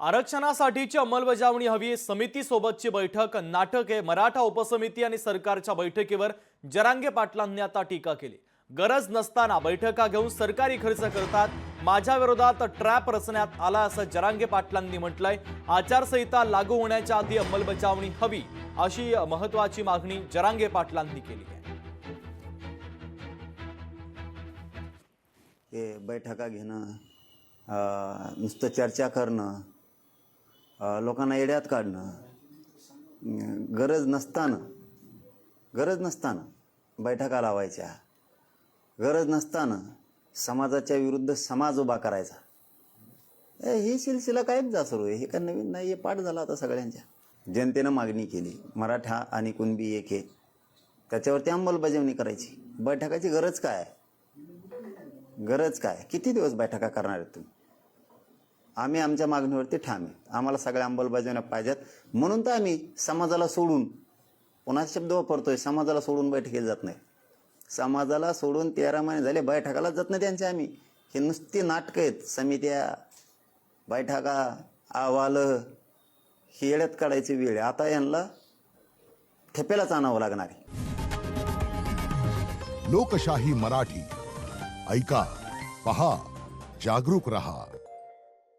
आरक्षणासाठीची अंमलबजावणी हवी. समितीसोबतची बैठक नाटक आहे मराठा उपसमिती आणि सरकारच्या बैठकीवर जरांगे पाटलांनी आता टीका केली. गरज नसताना बैठका घेऊन सरकारी खर्च करतात. माझ्या विरोधात ट्रॅप रचण्यात आला असं जरांगे पाटलांनी म्हटलंय. आचारसंहिता लागू होण्याच्या आधी अंमलबजावणी हवी अशी महत्वाची मागणी जरांगे पाटलांनी केली आहे. हे बैठका घेणं नुसतं चर्चा करणं लोकांना येड्यात काढणं गरज नसताना गरज नसताना बैठका लावायच्या. गरज नसताना समाजाच्या विरुद्ध समाज उभा करायचा. हे ही सिलसिला कायम जा सुरू आहे. हे काय नवीन नाही हे पाठ झाला आता सगळ्यांच्या. जनतेनं मागणी केली. मराठा आणि कुणबी एक आहे. त्याच्यावरती अंमलबजावणी करायची. बैठकाची गरज काय? गरज काय? किती दिवस बैठका करणार आहेत तुम्ही? आम्ही आमच्या मागणीवरती ठाम आहे. आम्हाला सगळ्या अंमलबजावण्या पाहिजेत. म्हणून तर आम्ही समाजाला सोडून पुन्हा शब्द वापरतोय? समाजाला सोडून बैठकीला जात नाही. समाजाला सोडून तेरा महिने झाले बैठकाला जात नाही त्यांचे आम्ही. हे नुसती नाटकं आहेत. समित्या बैठका अहवाल ही येड्यात काढायची वेळ आहे. आता यांना ठेपेलाच आणावं लागणार आहे. लोकशाही मराठी. ऐका पहा जागरूक रहा.